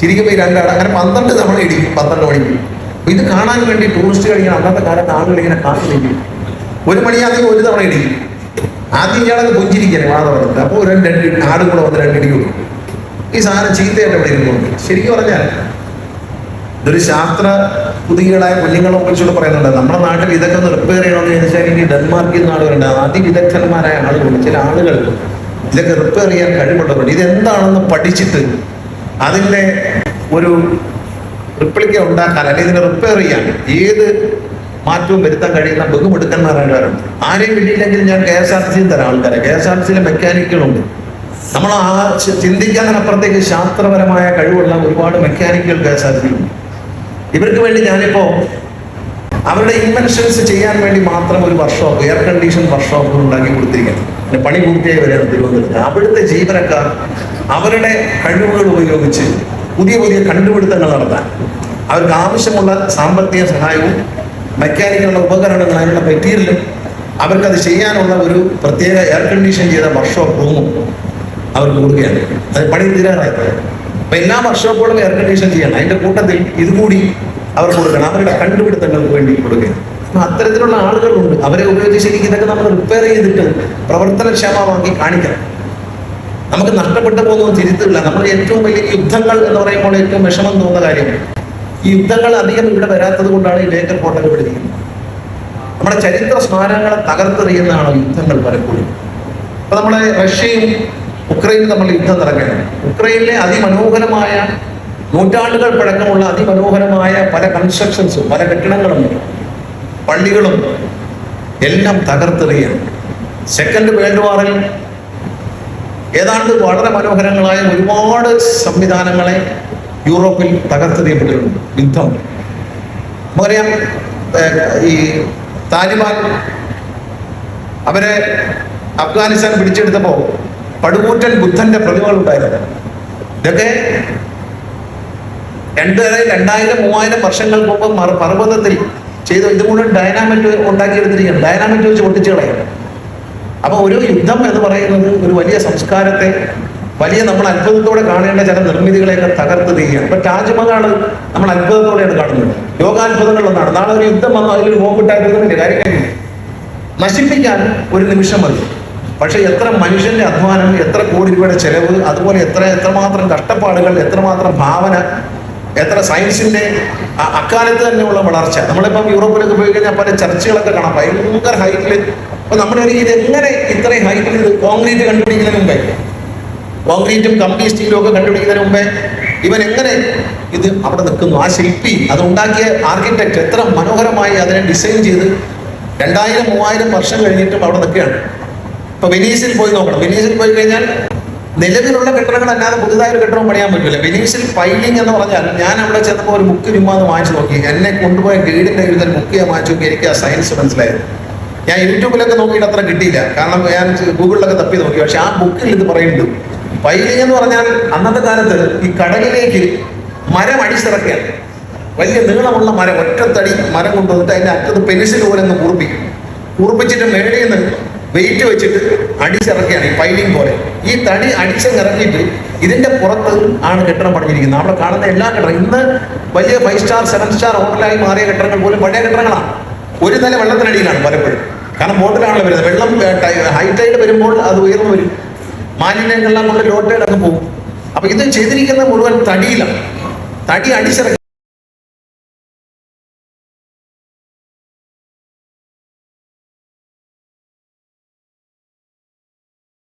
ചിരിക്കുമ്പോൾ ഈ രണ്ടാണ് അങ്ങനെ പന്ത്രണ്ട് തവണ ഇടിക്കും പന്ത്രണ്ട് മണിക്ക് ഇത് കാണാൻ വേണ്ടി ടൂറിസ്റ്റുകൾ ഇങ്ങനെ അന്നത്തെ കാലത്ത് ആളുകൾ ഇങ്ങനെ കാത്തു ഒരു മണിയാണെങ്കിൽ ഒരു തവണ ഇടിക്കും. ആദ്യം ഇയാളൊക്കെ പുഞ്ചിരിക്കാൻ വാ തുറന്നിട്ട് അപ്പോൾ ഒരു രണ്ട് ആടും കൂടെ വന്ന് രണ്ടിടി ഈ സാധനം ചീത്തയായിട്ട് ഇവിടെ ഇരുന്നുണ്ട് ശരിക്കും പറഞ്ഞാൽ ഇതൊരു ശാസ്ത്ര പുതികളായ കുഞ്ഞുങ്ങളെ കുറിച്ചുകൂടെ പറയുന്നുണ്ട്. നമ്മുടെ നാട്ടിൽ ഇതൊക്കെ ഒന്ന് റിപ്പയർ ചെയ്യണമെന്ന് ചോദിച്ചാൽ ഇനി ഡെൻമാർക്കിൽ നിന്ന് ആളുകളുണ്ട് അതിവിദഗ്ധന്മാരായ ആളുകളുണ്ട്. ചില ആളുകൾ ഇതൊക്കെ റിപ്പയർ ചെയ്യാൻ കഴിവുള്ളവരുണ്ട്. ഇതെന്താണെന്ന് പഠിച്ചിട്ട് അതിന്റെ ഒരു റിപ്ലിക്ക ഉണ്ടാക്കാൻ അല്ലെങ്കിൽ ഇതിനെ റിപ്പയർ ചെയ്യാൻ ഏത് മാറ്റവും വരുത്താൻ കഴിയുന്ന ബഹുമെടുക്കന്മാരായവരുണ്ട് ആരെയും കിട്ടിയില്ലെങ്കിൽ ഞാൻ കെ എസ് ആർ ടി സിയും തരാം ആൾക്കാരെ. കെ എസ് ആർ ടി സിയിലെ മെക്കാനിക്കുകളുണ്ട് നമ്മൾ ആ ചി- ചിന്തിക്കുന്നതിനപ്പുറത്തേക്ക് ശാസ്ത്രപരമായ കഴിവുള്ള ഒരുപാട് മെക്കാനിക്കുകൾ കെ എസ് ആർ ടി ഇവർക്ക് വേണ്ടി ഞാനിപ്പോ അവരുടെ ഇൻവെൻഷൻസ് ചെയ്യാൻ വേണ്ടി മാത്രം ഒരു വർക്ക്ഷോപ്പ് എയർ കണ്ടീഷൻ വർക്ക്ഷോപ്പ് ഉണ്ടാക്കി കൊടുത്തിരിക്കുന്നത് പണി പൂർത്തിയായി വരെയാണ് തിരുവനന്തപുരത്ത്. അവിടുത്തെ ജീവനക്കാർ അവരുടെ കഴിവുകൾ ഉപയോഗിച്ച് പുതിയ പുതിയ കണ്ടുപിടുത്തങ്ങൾ നടത്താൻ. അവർക്ക് ആവശ്യമുള്ള സാമ്പത്തിക സഹായവും മെക്കാനിക്കലുള്ള ഉപകരണങ്ങൾ അതിനുള്ള മെറ്റീരിയലും അവർക്കത് ചെയ്യാനുള്ള ഒരു പ്രത്യേക എയർ കണ്ടീഷൻ ചെയ്ത വർക്ക്ഷോപ്പ് റൂമും അവർക്ക് കൊടുക്കുകയാണ്. അത് പണി തീരാറായി അപ്പം എല്ലാ വർക്ക്ഷോപ്പുകളും എയർ കണ്ടീഷൻ ചെയ്യണം. അതിന്റെ കൂട്ടത്തിൽ ഇതുകൂടി അവർ കൊടുക്കണം. അവരുടെ കണ്ടുപിടുത്തങ്ങൾക്ക് വേണ്ടി കൊടുക്കുകയാണ്. അപ്പം അത്തരത്തിലുള്ള ആളുകളുണ്ട്. അവരെ ഉപയോഗിച്ച് ശരിക്കും ഇതൊക്കെ നമ്മൾ റിപ്പയർ ചെയ്തിട്ട് പ്രവർത്തനക്ഷമമാക്കി കാണിക്കണം. നമുക്ക് നഷ്ടപ്പെട്ടു പോകുന്ന തിരുത്തില്ല നമ്മൾ ഏറ്റവും വലിയ യുദ്ധങ്ങൾ എന്ന് പറയുമ്പോൾ ഏറ്റവും വിഷമം തോന്നുന്ന കാര്യം ഈ യുദ്ധങ്ങൾ അധികം ഇവിടെ വരാത്തത് കൊണ്ടാണ് ഈ ബേക്കർ കോട്ടകൾ പിടിക്കുന്നത് നമ്മുടെ ചരിത്ര സ്മാരകങ്ങളെ തകർത്തെറിയുന്നതാണ് യുദ്ധങ്ങൾ പലപ്പോഴും. അപ്പൊ നമ്മളെ റഷ്യയും ഉക്രൈനും തമ്മിൽ യുദ്ധം നടക്കുകയാണ്. ഉക്രൈനിലെ അതിമനോഹരമായ നൂറ്റാണ്ടുകൾ പഴക്കമുള്ള അതിമനോഹരമായ പല കൺസ്ട്രക്ഷൻസും പല കെട്ടിടങ്ങളും പള്ളികളും എല്ലാം തകർത്തെറിയാണ് സെക്കൻഡ് വേൾഡ് വാറിൽ ഏതാണ്ട് വളരെ മനോഹരങ്ങളായ ഒരുപാട് സംവിധാനങ്ങളെ യൂറോപ്പിൽ തകർത്തെറിയപ്പെട്ടിട്ടുണ്ട് യുദ്ധം. നമുക്കറിയാം ഈ താലിബാൻ അവരെ അഫ്ഗാനിസ്ഥാൻ പിടിച്ചെടുത്തപ്പോൾ പടുകൂറ്റൻ ബുദ്ധന്റെ പ്രതിമകൾ ഉണ്ടായിരുന്നു. ഇതൊക്കെ രണ്ട് രണ്ടായിരം മൂവായിരം വർഷങ്ങൾക്ക് മുമ്പ് പർവതത്തിൽ ചെയ്ത. ഇത് മുഴുവൻ ഡൈനാമിറ്റ് ഉണ്ടാക്കിയെടുത്തിരിക്കുകയാണ്. ഡൈനാമിറ്റ് വെച്ച് പൊട്ടിച്ചു കളയും അപ്പൊ ഒരു യുദ്ധം എന്ന് പറയുന്നത് ഒരു വലിയ സംസ്കാരത്തെ വലിയ നമ്മൾ അത്ഭുതത്തോടെ കാണേണ്ട ചില നിർമ്മിതികളെയൊക്കെ തകർത്ത് തീരുകയാണ്. ഇപ്പൊ താജ്മഹൽ നമ്മൾ അത്ഭുതത്തോടെയാണ് കാണുന്നത്. ലോകാത്ഭുതങ്ങളിലൊന്നാണ്. നാളെ ഒരു യുദ്ധം വന്നു അതിലൊരു ബോംബിട്ടായിരുന്നില്ല കാര്യം നശിപ്പിക്കാൻ ഒരു നിമിഷം മതി. പക്ഷെ എത്ര മനുഷ്യന്റെ അധ്വാനം എത്ര കോടി രൂപയുടെ ചെലവ് അതുപോലെ എത്ര എത്രമാത്രം കഷ്ടപ്പാടുകൾ എത്രമാത്രം ഭാവന എത്ര സയൻസിന്റെ അക്കാലത്ത് തന്നെയുള്ള വളർച്ച. നമ്മളിപ്പം യൂറോപ്പിലൊക്കെ പോയി കഴിഞ്ഞാൽ പല ചർച്ചകളൊക്കെ കാണാം. ഭയങ്കര ഹൈറ്റിൽ അപ്പൊ നമ്മുടെ ഒരു എങ്ങനെ ഇത്രയും ഹൈറ്റിൽ ഇത് കോൺക്രീറ്റ് കണ്ടുപിടിക്കുന്നതിന് മുമ്പേ. കോൺക്രീറ്റും കമ്പി സ്റ്റീലും ഒക്കെ കണ്ടുപിടിക്കുന്നതിന് മുമ്പേ ഇവൻ എങ്ങനെ ഇത് അവിടെ നിൽക്കുന്നു? ആ ശില്പി അത് ഉണ്ടാക്കിയ ആർക്കിടെക്ട് എത്ര മനോഹരമായി അതിനെ ഡിസൈൻ ചെയ്ത് രണ്ടായിരം മൂവായിരം വർഷം കഴിഞ്ഞിട്ടും അവിടെ നിൽക്കുകയാണ്. ഇപ്പൊ വെനീസിൽ പോയി നോക്കണം. വെനീസിൽ പോയി കഴിഞ്ഞാൽ നിലവിലുള്ള കെട്ടിടങ്ങൾ അല്ലാതെ പുതുതായ ഒരു കെട്ടിടം പണിയാൻ പറ്റില്ല വെനീസിൽ ഫൈലിംഗ് എന്ന് പറഞ്ഞാൽ ഞാൻ അവിടെ ചെന്നപ്പോൾ ഒരു ബുക്ക് ചുമ്മാ വാങ്ങിച്ചു നോക്കി. എന്നെ കൊണ്ടുപോയ ഗൈഡിന്റെ ഒരു ബുക്ക് ഞാൻ വാങ്ങിച്ചു നോക്കി. എനിക്ക് ആ സയൻസ് മനസ്സിലായത്. ഞാൻ യൂട്യൂബിലൊക്കെ നോക്കിയിട്ട് അത്ര കിട്ടിയില്ല. കാരണം ഞാൻ ഗൂഗിളിലൊക്കെ തപ്പി നോക്കി. പക്ഷെ ആ ബുക്കിൽ ഇത് പറയുന്നുണ്ട്. ഫൈലിംഗ് എന്ന് പറഞ്ഞാൽ അന്നത്തെ കാലത്ത് ഈ കടലിലേക്ക് മരം അടിച്ചിറക്കുകയാണ്. വലിയ നീളമുള്ള മരം ഒറ്റത്തടി മരം കൊണ്ടുവന്നിട്ട് അതിന്റെ അറ്റത്ത് പെൻസിൽ പോലെ ഒന്ന് കുറിപ്പിക്കും കുറിപ്പിച്ചിട്ട് മേളിൽ നിന്ന് വെയിറ്റ് വെച്ചിട്ട് അടിച്ചിറക്കുകയാണ് ഈ പൈലിംഗ് പോലെ. ഈ തടി അടിച്ചിറങ്ങിയിട്ട് ഇതിന്റെ പുറത്ത് ആണ് കെട്ടിടം പണിഞ്ഞിരിക്കുന്നത്. അവിടെ കാണുന്ന എല്ലാ കെട്ടിടം ഇന്ന് വലിയ ഫൈവ് സ്റ്റാർ സെവൻ സ്റ്റാർ ഹോട്ടലായി മാറിയ കെട്ടിടങ്ങൾ പോലും പഴയ കെട്ടിടങ്ങളാണ്. ഒരു നില വെള്ളത്തിനടിയിലാണ് പലപ്പോഴും. കാരണം ബോട്ടിലാണല്ലോ വരുന്നത്. വെള്ളം ഹൈ ടൈഡ് വരുമ്പോൾ അത് ഉയർന്നു വരും. മാലിന്യങ്ങളെല്ലാം കൊണ്ട് ലോ അങ്ങ് പോകും. അപ്പൊ ഇത് ചെയ്തിരിക്കുന്ന മുഴുവൻ തടിയിലാണ്. തടി അടിച്ചിറക്കി